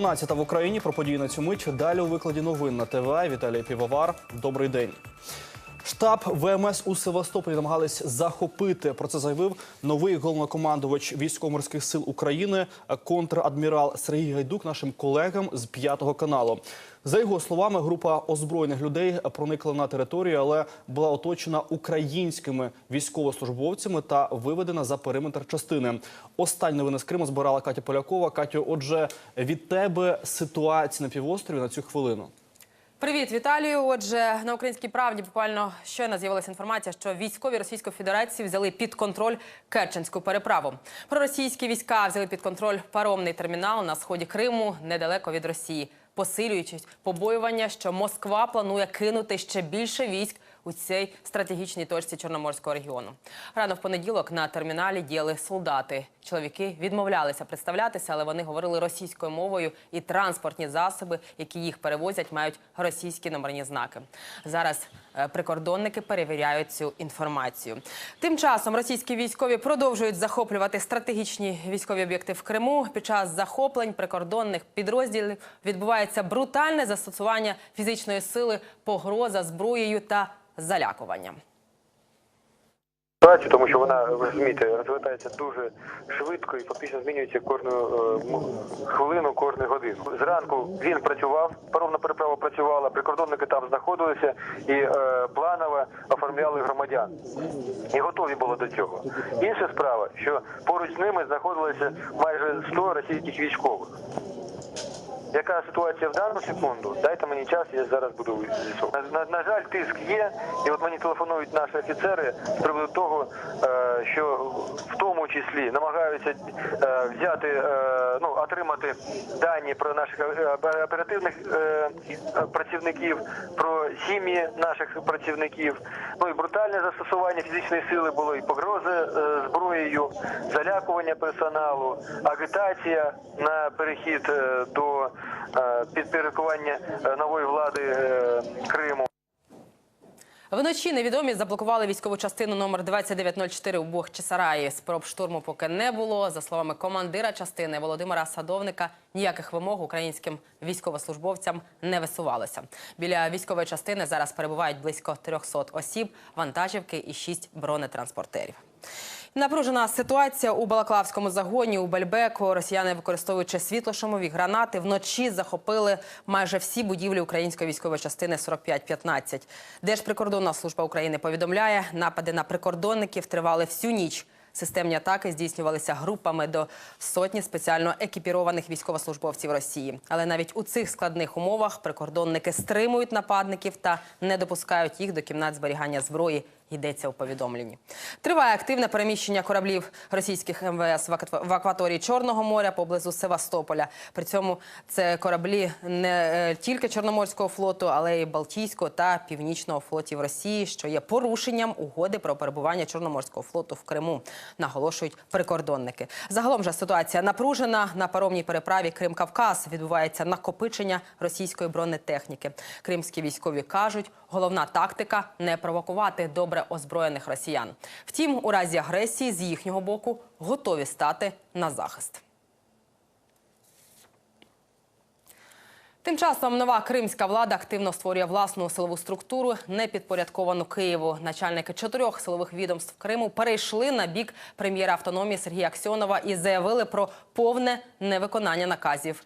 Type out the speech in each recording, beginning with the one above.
12 в Україні про події на цю мить. Далі у викладі новин на ТВ. Віталій Півовар. Добрий день. Штаб ВМС у Севастополі намагались захопити. Про це заявив новий головнокомандувач військово-морських сил України, контрадмірал Сергій Гайдук, нашим колегам з п'ятого каналу. За його словами, група озброєних людей проникла на територію, але була оточена українськими військовослужбовцями та виведена за периметр частини. Останні новини з Криму збирала Катя Полякова. Катю, отже, від тебе ситуація на півострові на цю хвилину. Привіт, Віталію. Отже, на українській правді буквально щойно з'явилася інформація, що військові Російської Федерації взяли під контроль Керченську переправу. Проросійські війська взяли під контроль паромний термінал на сході Криму недалеко від Росії, посилюючись побоювання, що Москва планує кинути ще більше військ у цій стратегічній точці Чорноморського регіону. Рано в понеділок на терміналі діяли солдати. Чоловіки відмовлялися представлятися, але вони говорили російською мовою, і транспортні засоби, які їх перевозять, мають російські номерні знаки. Зараз е, прикордонники перевіряють цю інформацію. Тим часом російські військові продовжують захоплювати стратегічні військові об'єкти в Криму. Під час захоплень прикордонних підрозділів відбувається брутальне застосування фізичної сили, погроза зброєю та залякуванням. тому що вона, ви розумієте, розвивається дуже швидко і фактично змінюється кожну е, хвилину, кожну годину. Зранку він працював, паромна переправа працювала, прикордонники там знаходилися і е, планово оформляли громадян. І готові були до цього. Інша справа, що поруч з ними знаходилося майже 100 російських військових. Яка ситуація в дану секунду? Дайте мені час, я зараз буду з'ясовувати. На, на, на жаль, тиск є, і от мені телефонують наші офіцери з приводу того, е, що в тому числі намагаються е, взяти, е, ну отримати дані про наших е, оперативних працівників, про сім'ї наших працівників. Ну і брутальне застосування фізичної сили було і погрози зброєю, залякування персоналу, агітація на перехід до підпорядкування нової влади. Вночі невідомі заблокували військову частину номер 2904 у Бохчисараї. Спроб штурму поки не було. За словами командира частини Володимира Садовника, ніяких вимог українським військовослужбовцям не висувалося. Біля військової частини зараз перебувають близько 300 осіб, вантажівки і 6 бронетранспортерів. Напружена ситуація у Балаклавському загоні у Бельбеку. Росіяни, використовуючи світлошумові гранати, вночі захопили майже всі будівлі української військової частини 4515. Держприкордонна служба України повідомляє, напади на прикордонників тривали всю ніч. Системні атаки здійснювалися групами до сотні спеціально екіпірованих військовослужбовців Росії. Але навіть у цих складних умовах прикордонники стримують нападників та не допускають їх до кімнат зберігання зброї. Йдеться у повідомленні. Триває активне переміщення кораблів російських МВС в аква- акваторії Чорного моря поблизу Севастополя. При цьому це кораблі не е, тільки Чорноморського флоту, але й Балтійського та Північного флотів Росії, що є порушенням угоди про перебування Чорноморського флоту в Криму, наголошують прикордонники. Загалом же ситуація напружена на паромній переправі Крим-Кавказ. Відбувається накопичення російської бронетехніки. Кримські військові кажуть, головна тактика не провокувати добре озброєних росіян. Втім, у разі агресії з їхнього боку готові стати на захист. Тим часом нова кримська влада активно створює власну силову структуру, не підпорядковану Києву. Начальники чотирьох силових відомств Криму перейшли на бік прем'єра автономії Сергія Аксьонова і заявили про повне невиконання наказів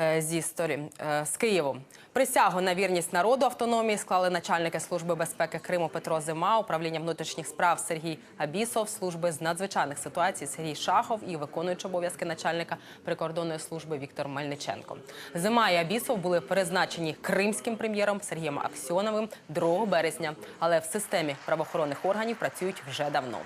е, зі сторі е, з Києву. Присягу на вірність народу автономії склали начальники служби безпеки Криму Петро Зима, управління внутрішніх справ Сергій Абісов, служби з надзвичайних ситуацій Сергій Шахов і виконуючи обов'язки начальника прикордонної служби Віктор Мельниченко. Зима і Абісов були призначені кримським прем'єром Сергієм Аксьоновим 2 березня, але в системі правоохоронних органів працюють вже давно.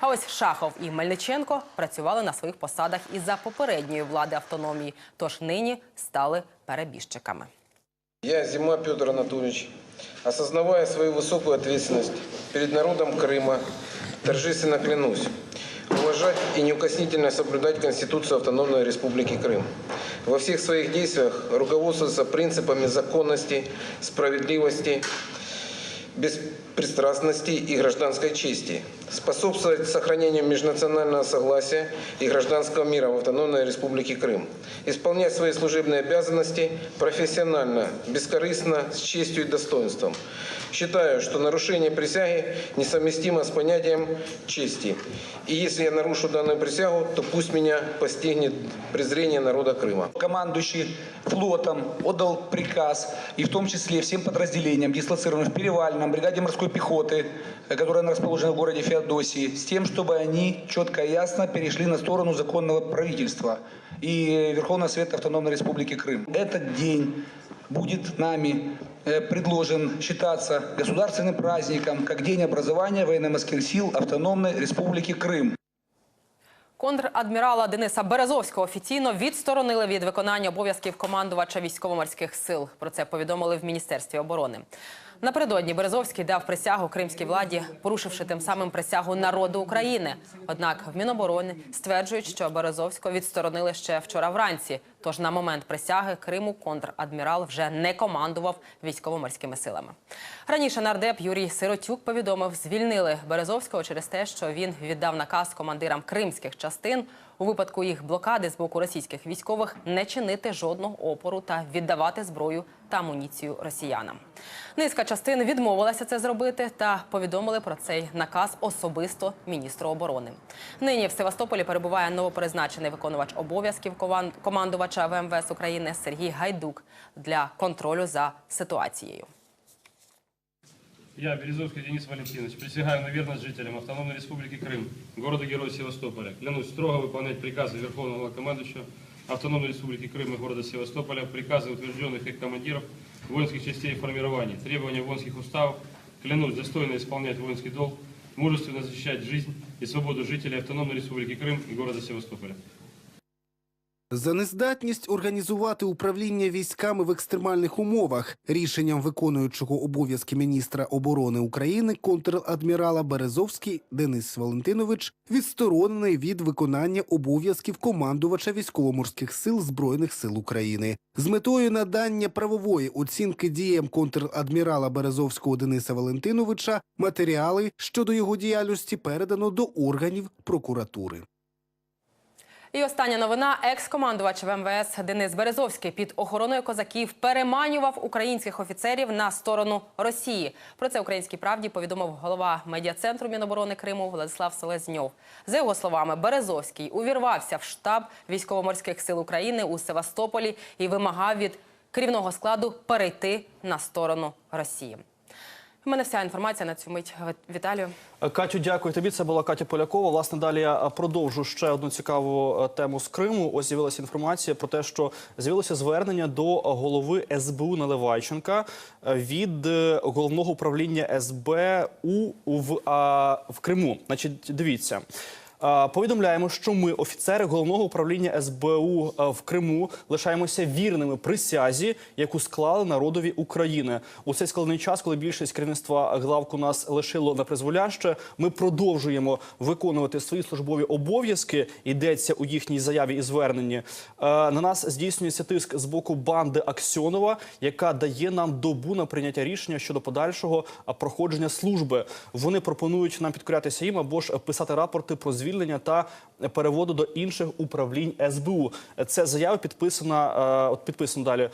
А ось Шахов і Мельниченко працювали на своїх посадах і за попередньої влади автономії, тож нині стали перебіжчиками. Я, Зима Петр Анатольевич, осознавая свою высокую ответственность перед народом Крыма, торжественно клянусь уважать и неукоснительно соблюдать Конституцию Автономной Республики Крым. Во всех своих действиях руководствуется принципами законности, справедливости, беспрекословности беспристрастности и гражданской чести, способствовать сохранению межнационального согласия и гражданского мира в Автономной Республике Крым, исполнять свои служебные обязанности профессионально, бескорыстно, с честью и достоинством. Считаю, что нарушение присяги несовместимо с понятием чести. И если я нарушу данную присягу, то пусть меня постигнет презрение народа Крыма. командующий флотом отдал приказ, и в том числе всем подразделениям, дислоцированным в Перевальном, бригаде морской пехоты, э, которая расположена в городе Феодосии, с тем, чтобы они четко и ясно перешли на сторону законного правительства и Верховного Совета Автономной Республики Крым. Этот день будет нами э, предложен считаться государственным праздником, как День образования военно-морских сил Автономной Республики Крым. Контр-адмірала Дениса Березовського офіційно відсторонили від виконання обов'язків командувача військово-морських сил. Про це повідомили в Міністерстві оборони. Напередодні Березовський дав присягу кримській владі, порушивши тим самим присягу народу України. Однак в Міноборони стверджують, що Березовського відсторонили ще вчора вранці. Тож на момент присяги Криму контр-адмірал вже не командував військово-морськими силами. Раніше нардеп Юрій Сиротюк повідомив, звільнили Березовського через те, що він віддав наказ командирам кримських частин у випадку їх блокади з боку російських військових не чинити жодного опору та віддавати зброю та амуніцію росіянам. Низка частин відмовилася це зробити та повідомили про цей наказ особисто міністру оборони. Нині в Севастополі перебуває новопризначений виконувач обов'язків коман- командувача ВМВС України Сергій Гайдук для контролю за ситуацією. Я, Березовский Денис Валентинович, присягаю на верность жителям Автономной Республики Крым, города-героя Севастополя. Клянусь строго выполнять приказы Верховного командующего Автономной Республики Крым и города Севастополя, приказы утвержденных их командиров воинских частей и формирований, требования воинских уставов. Клянусь достойно исполнять воинский долг, мужественно защищать жизнь и свободу жителей Автономной Республики Крым и города Севастополя. За нездатність організувати управління військами в екстремальних умовах рішенням виконуючого обов'язки міністра оборони України контр-адмірала Березовський Денис Валентинович відсторонений від виконання обов'язків командувача військово-морських сил збройних сил України з метою надання правової оцінки діям контр-адмірала Березовського Дениса Валентиновича матеріали щодо його діяльності передано до органів прокуратури. І остання новина: екс-командувач ВМВС Денис Березовський під охороною козаків переманював українських офіцерів на сторону Росії. Про це українській правді повідомив голова медіа-центру Міноборони Криму Владислав Селезньов. За його словами, Березовський увірвався в штаб військово-морських сил України у Севастополі і вимагав від керівного складу перейти на сторону Росії. У мене вся інформація на цю мить. Віталію. Катю, дякую тобі. Це була Катя Полякова. Власне, далі я продовжу ще одну цікаву е, тему з Криму. Ось з'явилася інформація про те, що з'явилося звернення до голови СБУ Наливайченка е, від е, головного управління СБУ в, в Криму. Значить, дивіться. Повідомляємо, що ми, офіцери головного управління СБУ е, в Криму, лишаємося вірними присязі, яку склали народові України у цей складний час, коли більшість керівництва главку нас лишило на призволяще. Ми продовжуємо виконувати свої службові обов'язки. Йдеться у їхній заяві і зверненні. Е, На нас здійснюється тиск з боку банди Аксьонова, яка дає нам добу на прийняття рішення щодо подальшого проходження служби. Вони пропонують нам підкорятися їм або ж писати рапорти про звільнення та переводу до інших управлінь СБУ. Це заява підписана. е, От підписано далі.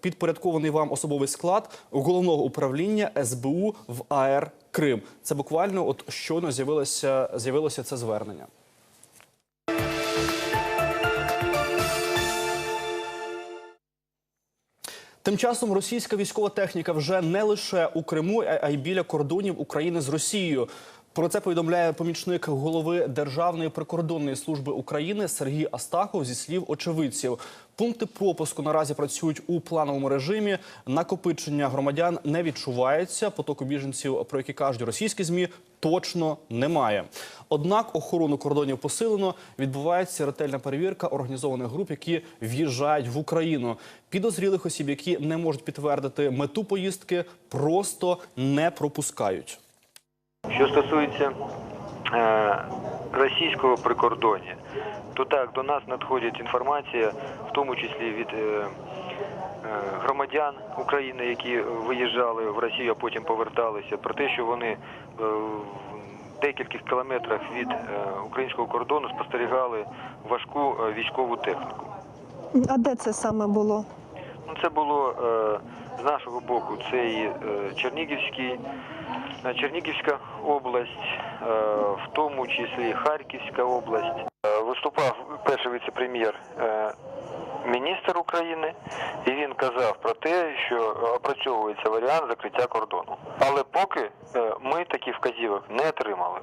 Підпорядкований вам особовий склад головного управління СБУ в АР Крим. Це буквально от щойно з'явилося з'явилося це звернення. Тим часом російська військова техніка вже не лише у Криму, а й біля кордонів України з Росією. Про це повідомляє помічник голови Державної прикордонної служби України Сергій Астахов зі слів очевидців. Пункти пропуску наразі працюють у плановому режимі. Накопичення громадян не відчувається. Потоку біженців, про які кажуть російські змі, точно немає. Однак охорону кордонів посилено. Відбувається ретельна перевірка організованих груп, які в'їжджають в Україну. Підозрілих осіб, які не можуть підтвердити мету поїздки, просто не пропускають. Що стосується е, російського прикордоння, то так, до нас надходить інформація, в тому числі від е, громадян України, які виїжджали в Росію, а потім поверталися, про те, що вони е, в декількох кілометрах від е, українського кордону спостерігали важку е, військову техніку. А де це саме було? Ну, це було е, з нашого боку. Це і е, Чернігівський, е, Чернігівська область, е, в тому числі Харківська область. Виступав перший віце-прем'єр. Міністр України, і він казав про те, що опрацьовується варіант закриття кордону. Але поки ми таких вказівок не отримали.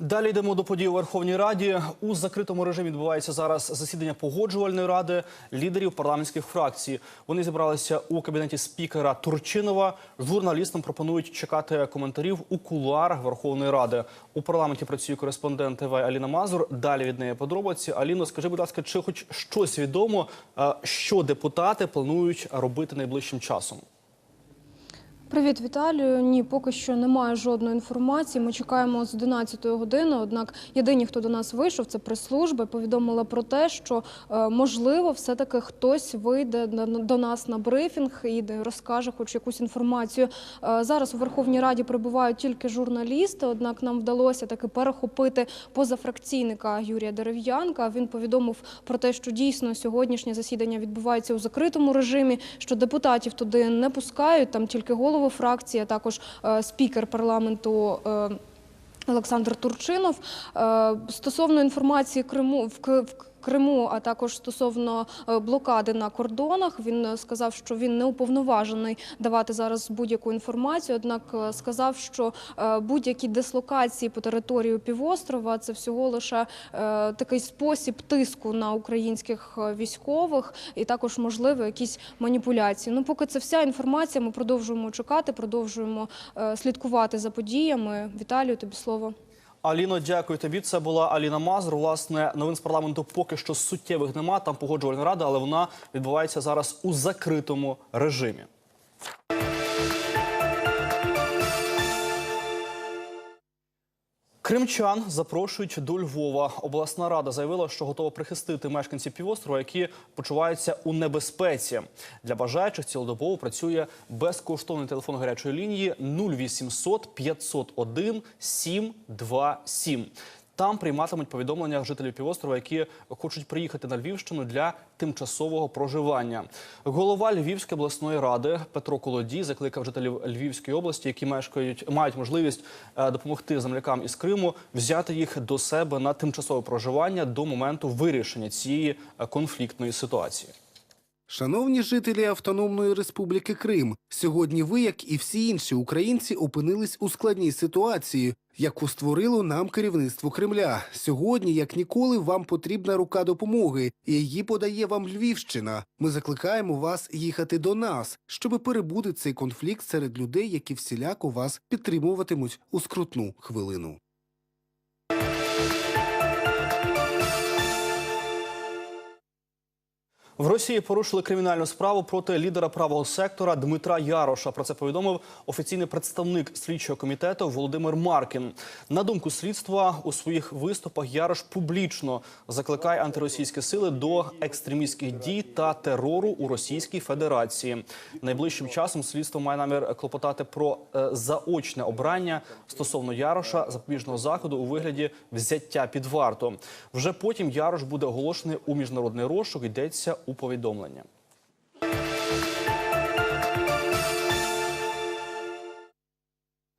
Далі йдемо до подій у Верховній Раді. У закритому режимі відбувається зараз засідання погоджувальної ради лідерів парламентських фракцій. Вони зібралися у кабінеті спікера Турчинова. Журналістам пропонують чекати коментарів у кулуарах Верховної Ради. У парламенті працює кореспондент ТВ Аліна Мазур. Далі від неї подробиці. Аліно, скажи, будь ласка, чи хоч щось відомо, е, що депутати планують робити найближчим часом? Привіт, Віталію. Ні, поки що немає жодної інформації. Ми чекаємо з 11 години. Однак єдині, хто до нас вийшов, це прес-служба. Повідомила про те, що е, можливо, все-таки хтось вийде до нас на брифінг і розкаже хоч якусь інформацію. Е, Зараз у Верховній Раді прибувають тільки журналісти. Однак нам вдалося таки перехопити позафракційника Юрія Дерев'янка. Він повідомив про те, що дійсно сьогоднішнє засідання відбувається у закритому режимі, що депутатів туди не пускають. Там тільки голови фракції, а також е, спікер парламенту. е, Олександр Турчинов Е, стосовно інформації Криму в Криму, а також стосовно е, блокади на кордонах, він е, сказав, що він не уповноважений давати зараз будь-яку інформацію. Однак е, сказав, що будь-які дислокації по території півострова це всього лише такий спосіб тиску на українських військових, і також можливо якісь маніпуляції. Ну, поки це вся інформація. Ми продовжуємо чекати, продовжуємо слідкувати за подіями. Віталію, тобі слово. Аліно, дякую тобі. Це була Аліна Мазур. Власне, новин з парламенту поки що суттєвих нема. Там погоджувальна рада, але вона відбувається зараз у закритому режимі. Кримчан запрошують до Львова. Обласна рада заявила, що готова прихистити мешканців півострова, які почуваються у небезпеці. Для бажаючих цілодобово працює безкоштовний телефон гарячої лінії 0800 501 727. Там прийматимуть повідомлення жителів півострова, які хочуть приїхати на Львівщину для тимчасового проживання. Голова Львівської обласної ради Петро Колодій закликав жителів Львівської області, які мешкають, мають можливість е, допомогти землякам із Криму, взяти їх до себе на тимчасове проживання до моменту вирішення цієї е, конфліктної ситуації. Шановні жителі Автономної Республіки Крим, сьогодні ви, як і всі інші українці, опинились у складній ситуації, яку створило нам керівництво Кремля. Сьогодні, як ніколи, вам потрібна рука допомоги, і її подає вам Львівщина. Ми закликаємо вас їхати до нас, щоб перебути цей конфлікт серед людей, які всіляко вас підтримуватимуть у скрутну хвилину. В Росії порушили кримінальну справу проти лідера правого сектора Дмитра Яроша. Про це повідомив офіційний представник слідчого комітету Володимир Маркін. На думку слідства, у своїх виступах Ярош публічно закликає антиросійські сили до екстремістських дій та терору у Російській Федерації. Найближчим часом слідство має намір клопотати про е, заочне обрання стосовно Яроша запобіжного заходу у вигляді взяття під варту. Вже потім Ярош буде оголошений у міжнародний розшук. Йдеться у повідомлення.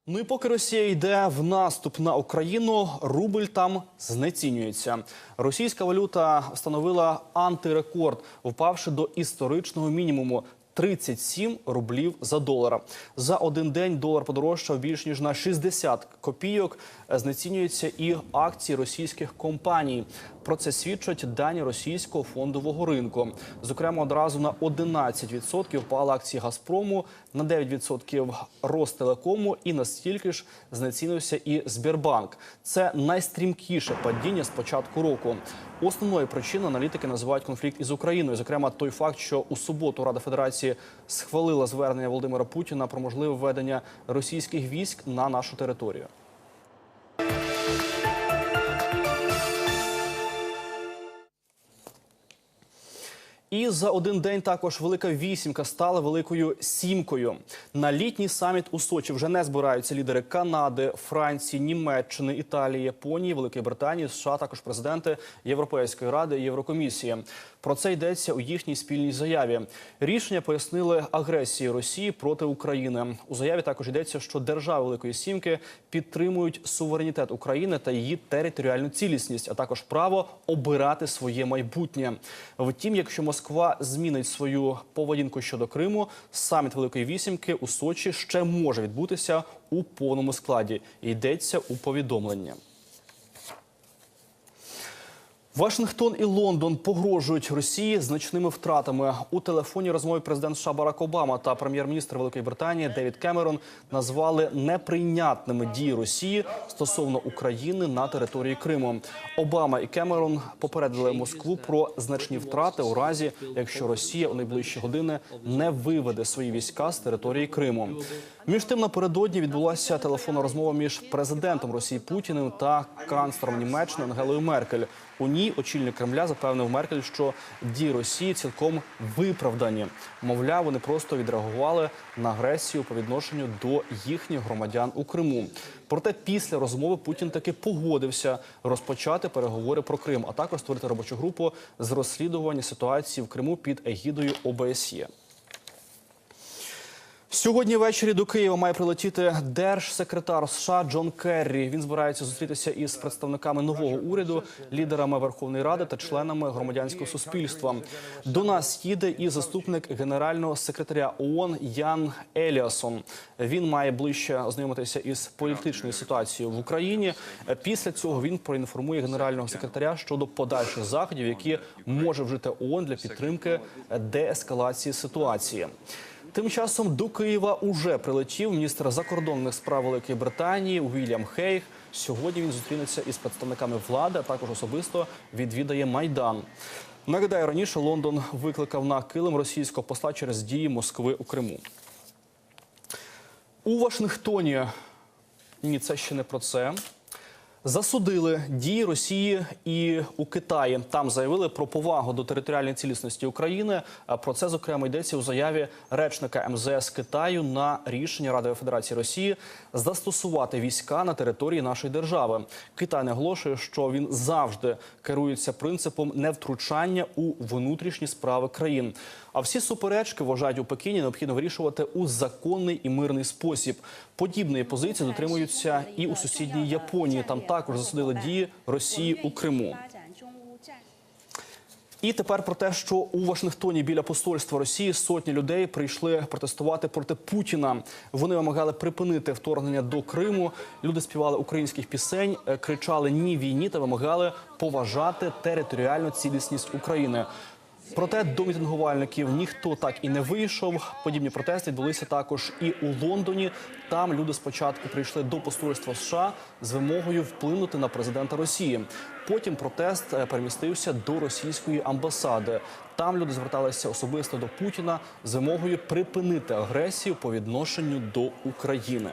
Ну і поки Росія йде в наступ на Україну, рубль там знецінюється. Російська валюта встановила антирекорд, впавши до історичного мінімуму. 37 рублів за долара. За один день долар подорожчав більш ніж на 60 копійок. Знецінюються і акції російських компаній. Про це свідчать дані російського фондового ринку. Зокрема, одразу на 11% впали акції Газпрому, на 9% Ростелекому і настільки ж знецінився і Сбербанк. Це найстрімкіше падіння з початку року. Основною причиною аналітики називають конфлікт із Україною. Зокрема, той факт, що у суботу Рада Федерації схвалила звернення Володимира Путіна про можливе введення російських військ на нашу територію. І за один день також велика вісімка стала великою сімкою. На літній саміт у Сочі вже не збираються лідери Канади, Франції, Німеччини, Італії, Японії, Великої Британії, США, також президенти Європейської ради і Єврокомісії. Про це йдеться у їхній спільній заяві. Рішення пояснили агресії Росії проти України. У заяві також йдеться, що держави Великої Сімки підтримують суверенітет України та її територіальну цілісність, а також право обирати своє майбутнє. Втім, якщо Москва змінить свою поведінку щодо Криму, саміт Великої Вісімки у Сочі ще може відбутися у повному складі. Йдеться у повідомленні. Вашингтон і Лондон погрожують Росії значними втратами. У телефонній розмові президент США Барак Обама та прем'єр-міністр Великої Британії Девід Кемерон назвали неприйнятними дії Росії стосовно України на території Криму. Обама і Кемерон попередили Москву про значні втрати у разі, якщо Росія у найближчі години не виведе свої війська з території Криму. Між тим напередодні відбулася телефонна розмова між президентом Росії Путіним та канцлером Німеччини Ангелою Меркель. У ній очільник Кремля запевнив Меркель, що дії Росії цілком виправдані. Мовляв, вони просто відреагували на агресію по відношенню до їхніх громадян у Криму. Проте після розмови Путін таки погодився розпочати переговори про Крим, а також створити робочу групу з розслідування ситуації в Криму під егідою ОБСЄ. Сьогодні ввечері до Києва має прилетіти держсекретар США Джон Керрі. Він збирається зустрітися із представниками нового уряду, лідерами Верховної Ради та членами громадянського суспільства. До нас їде і заступник генерального секретаря ООН Ян Еліасон. Він має ближче ознайомитися із політичною ситуацією в Україні. Після цього він проінформує генерального секретаря щодо подальших заходів, які може вжити ООН для підтримки деескалації ситуації. Тим часом до Києва уже прилетів міністр закордонних справ Великої Британії Уільям Хейг. Сьогодні він зустрінеться із представниками влади, а також особисто відвідає майдан. Нагадаю, раніше Лондон викликав на килим російського посла через дії Москви у Криму. У Вашингтоні ні, це ще не про це. Засудили дії Росії і у Китаї. Там заявили про повагу до територіальної цілісності України. Про це зокрема йдеться у заяві речника МЗС Китаю на рішення Ради Федерації Росії застосувати війська на території нашої держави. Китай наголошує, що він завжди керується принципом невтручання у внутрішні справи країн. А всі суперечки вважають у Пекіні необхідно вирішувати у законний і мирний спосіб. Подібної позиції дотримуються і у сусідній Японії. Там також засудили дії Росії у Криму. І тепер про те, що у Вашингтоні біля посольства Росії сотні людей прийшли протестувати проти Путіна. Вони вимагали припинити вторгнення до Криму. Люди співали українських пісень, е, кричали ні війні та вимагали поважати територіальну цілісність України. Проте до мітингувальників ніхто так і не вийшов. Подібні протести відбулися також і у Лондоні. Там люди спочатку прийшли до посольства США з вимогою вплинути на президента Росії. Потім протест е, перемістився до російської амбасади. Там люди зверталися особисто до Путіна з вимогою припинити агресію по відношенню до України.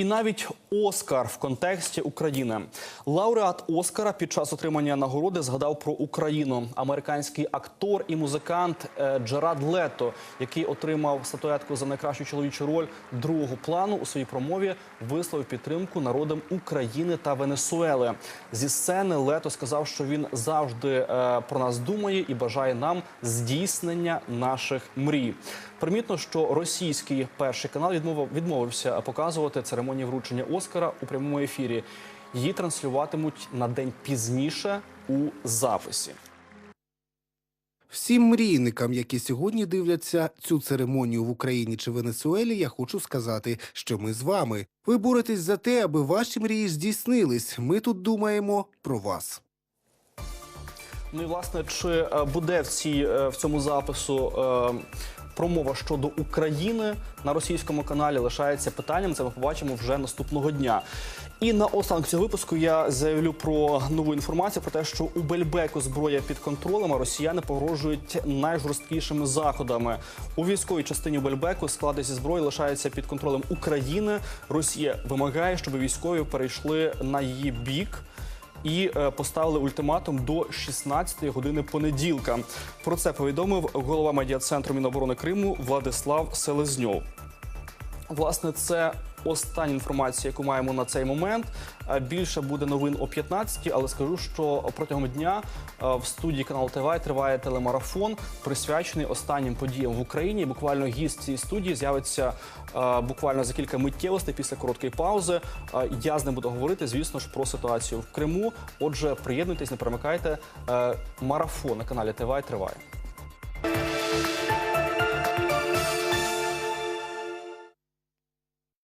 І навіть Оскар в контексті України. Лауреат Оскара під час отримання нагороди згадав про Україну. Американський актор і музикант е, Джерад Лето, який отримав статуетку за найкращу чоловічу роль другого плану, у своїй промові висловив підтримку народам України та Венесуели. Зі сцени Лето сказав, що він завжди е, про нас думає і бажає нам здійснення наших мрій. Примітно, що російський перший канал відмовив, відмовився показувати церемонію вручення Оскара у прямому ефірі. Її транслюватимуть на день пізніше у записі. Всім мрійникам, які сьогодні дивляться цю церемонію в Україні чи Венесуелі, я хочу сказати, що ми з вами. Ви боретесь за те, аби ваші мрії здійснились. Ми тут думаємо про вас. Ну і власне, чи е, буде в цій е, в цьому запису е, промова щодо України на російському каналі лишається питанням. Це ми побачимо вже наступного дня. І на останок цього випуску я заявлю про нову інформацію про те, що у Бельбеку зброя під контролем, а росіяни погрожують найжорсткішими заходами. У військовій частині Бельбеку склади зі зброї лишаються під контролем України. Росія вимагає, щоб військові перейшли на її бік. І е, поставили ультиматум до 16-ї години понеділка. Про це повідомив голова медіа-центру Міноборони Криму Владислав Селезньов. Власне, це остання інформація, яку маємо на цей момент. Е, Більше буде новин о 15-й, але скажу, що протягом дня е, в студії каналу ТВ триває телемарафон, присвячений останнім подіям в Україні. Буквально гість цієї студії з'явиться е, буквально за кілька миттєвостей після короткої паузи. Я з ним буду говорити, звісно ж, про ситуацію в Криму. Отже, приєднуйтесь, не перемикайте. Марафон на каналі ТВ триває.